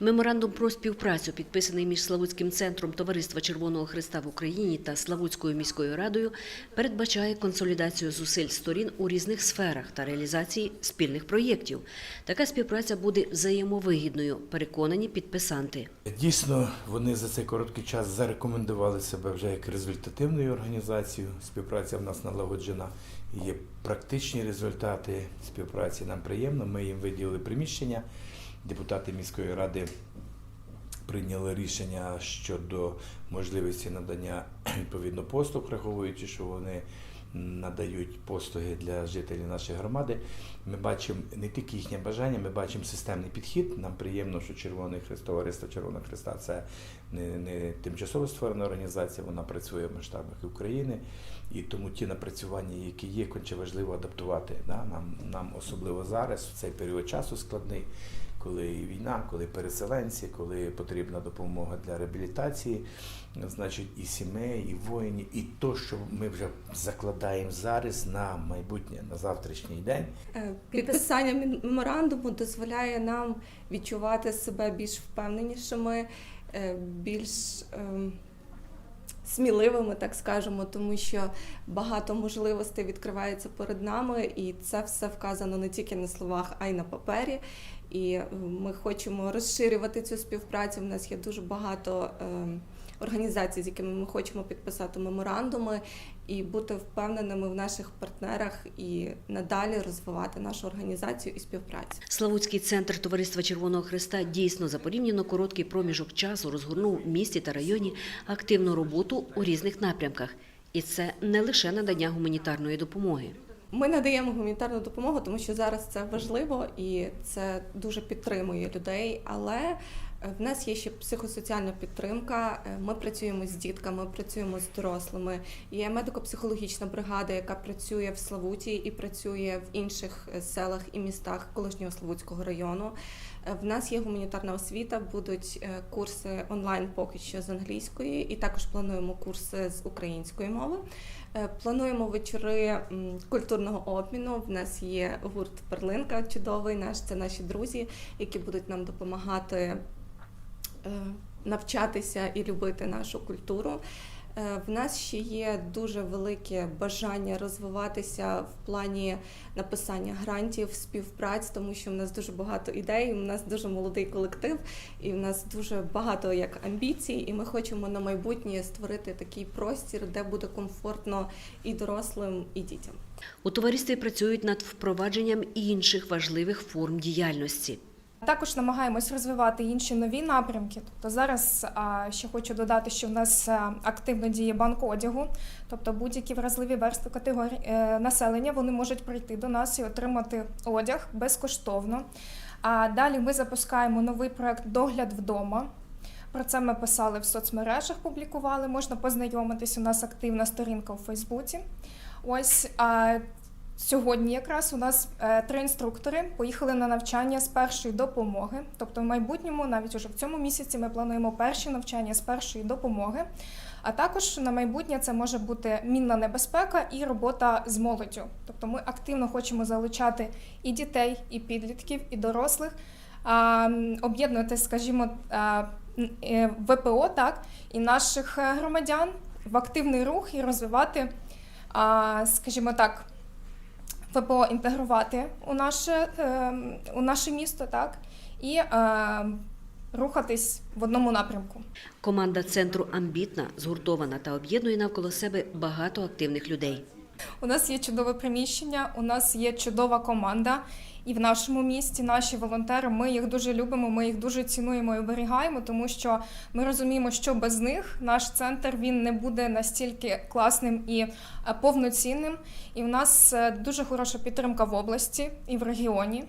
Меморандум про співпрацю, підписаний між Славутським центром Товариства Червоного Христа в Україні та Славутською міською радою, передбачає консолідацію зусиль сторін у різних сферах та реалізації спільних проєктів. Така співпраця буде взаємовигідною, переконані підписанти. Дійсно, вони за цей короткий час зарекомендували себе вже як результативною організацією. Співпраця в нас налагоджена. Є практичні результати співпраці. Нам приємно. Ми їм виділили приміщення. Депутати міської ради прийняли рішення щодо можливості надання відповідно послуг, враховуючи, що вони надають послуги для жителів нашої громади. Ми бачимо не тільки їхнє бажання, ми бачимо системний підхід. Нам приємно, що Червоний Христ, товариство Червоного Христа це не, не тимчасово створена організація, вона працює в масштабах України. І тому ті напрацювання, які є, конче важливо адаптувати. Да? Нам, нам особливо зараз, в цей період часу складний, коли війна, коли переселенці, коли потрібна допомога для реабілітації, значить, і сімей, і воїнів, і то, що ми вже закладаємо зараз на майбутнє, на завтрашній день. Е, Підписання меморандуму дозволяє нам відчувати себе більш впевненішими, е, більш ем, сміливими, так скажемо, тому що багато можливостей відкривається перед нами, і це все вказано не тільки на словах, а й на папері. І е, ми хочемо розширювати цю співпрацю. У нас є дуже багато ем, організацій, з якими ми хочемо підписати меморандуми і бути впевненими в наших партнерах і надалі розвивати нашу організацію і співпрацю. Славутський центр Товариства Червоного Христа дійсно за порівняно короткий проміжок часу розгорнув в місті та районі активну роботу у різних напрямках. І це не лише надання гуманітарної допомоги. Ми надаємо гуманітарну допомогу, тому що зараз це важливо і це дуже підтримує людей. Але в нас є ще психосоціальна підтримка. Е, Ми працюємо з дітками, працюємо з дорослими. Є медико-психологічна бригада, яка працює в Славуті і працює в інших е, селах і містах колишнього Славутського району. Е, В нас є гуманітарна освіта, будуть курси онлайн поки що з англійської, і також плануємо курси з української мови. Плануємо вечори культурного обміну. В нас є гурт Перлинка чудовий наш. Це наші друзі, які будуть нам допомагати навчатися і любити нашу культуру. Е, В нас ще є дуже велике бажання розвиватися в плані написання грантів, співпраць, тому що в нас дуже багато ідей. У нас дуже молодий колектив, і в нас дуже багато як амбіцій. І ми хочемо на майбутнє створити такий простір, де буде комфортно і дорослим, і дітям. У товаристві працюють над впровадженням інших важливих форм діяльності. Також намагаємось розвивати інші нові напрямки. Тобто зараз ще хочу додати, що в нас активно діє банк одягу, тобто будь-які вразливі верстви категорії е, населення вони можуть прийти до нас і отримати одяг безкоштовно. А далі ми запускаємо новий проект Догляд вдома. Про це ми писали в соцмережах, публікували. Можна познайомитись. У нас активна сторінка у Фейсбуці. Ось Сьогодні якраз у нас е, три інструктори поїхали на навчання з першої допомоги. Тобто, в майбутньому, навіть уже в цьому місяці, ми плануємо перші навчання з першої допомоги. А також на майбутнє це може бути мінна небезпека і робота з молоддю. Тобто, ми активно хочемо залучати і дітей, і підлітків, і дорослих, об'єднувати, скажімо, е, ВПО, так, і наших е, громадян в активний рух і розвивати, скажімо так. ВПО інтегрувати у наше, е, у наше місто, так, і е, рухатись в одному напрямку. Команда центру амбітна, згуртована та об'єднує навколо себе багато активних людей. У нас є чудове приміщення, у нас є чудова команда. І в нашому місті наші волонтери, ми їх дуже любимо, ми їх дуже цінуємо і оберігаємо, тому що ми розуміємо, що без них наш центр він не буде настільки класним і е, повноцінним. І в нас е, дуже хороша підтримка в області і в регіоні.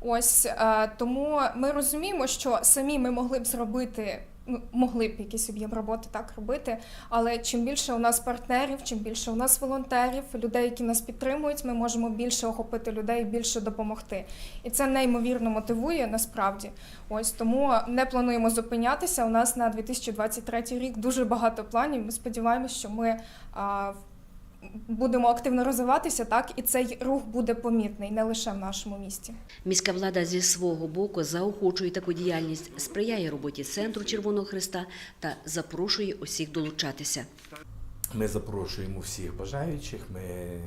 Ось е, тому ми розуміємо, що самі ми могли б зробити. Ну, Могли б якийсь об'єм роботи так робити, але чим більше у нас партнерів, чим більше у нас волонтерів, людей, які нас підтримують, ми можемо більше охопити людей, більше допомогти. І це неймовірно мотивує насправді. Ось тому не плануємо зупинятися. У нас на 2023 рік дуже багато планів. Ми сподіваємося, що ми будемо активно розвиватися, так і цей рух буде помітний не лише в нашому місті. Міська влада зі свого боку заохочує таку діяльність, сприяє роботі центру Червоного Христа та запрошує усіх долучатися. Ми запрошуємо всіх бажаючих. Ми е,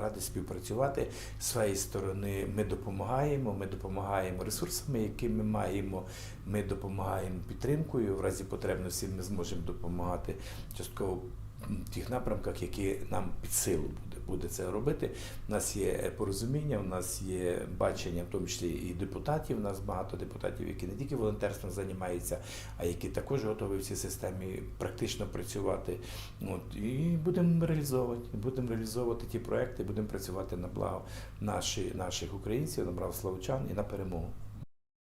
раді співпрацювати з своєї сторони. Ми допомагаємо. Ми допомагаємо ресурсами, які ми маємо. Ми допомагаємо підтримкою. В разі потребності ми зможемо допомагати частково тих напрямках, які нам під силу буде, буде це робити. У нас є порозуміння, у нас є бачення, в тому числі і депутатів. У нас багато депутатів, які не тільки волонтерством займаються, а які також готові в цій системі практично працювати. От, і будемо реалізовувати. Будемо реалізовувати ті проекти, будемо працювати на благо наші, наших українців, на славучан і на перемогу.